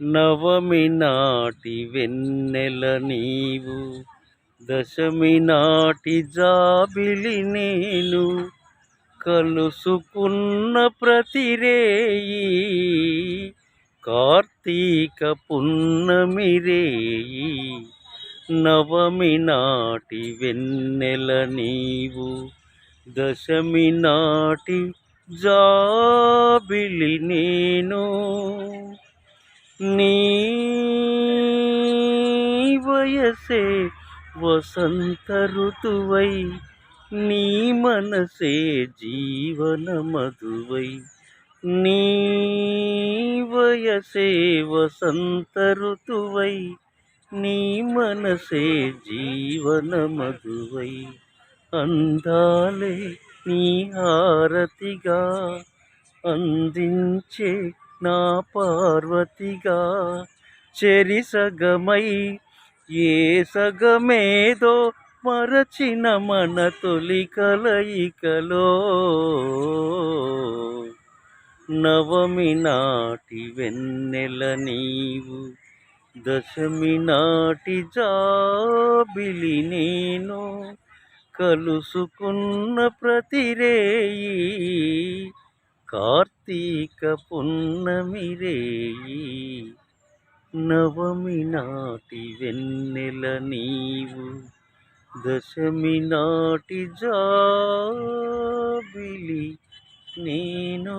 నవమి నాటి వెన్నెల నీవు దశమి నాటి జాబిలి నేను కలుసుకున్న ప్రతిరేయి కార్తీక పున్నమిరేయి నవమి నాటి వెన్నెల నీవు దశమి నాటి జాబిలి నేను. నీ వయసే వసంత ఋతువై నీ మనసే జీవన మధువై. నీ వయసే వసంత ఋతువై నీ మనసే జీవన మధువై. అందాలే నీ హారతిగా అందించే నా పార్వతిగా చెరి సగమై ఏ సగమేదో మరచిన మన తొలి కలయికలో. నవమి నాటి వెన్నెల నీవు దశమి నాటి జాబిలి నేను కలుసుకున్న ప్రతిరేయి. కార్తీక పున్నమిరేయి నవమి నాటి వెన్నెల నీవు దశమి నాటి జాబిలి నేను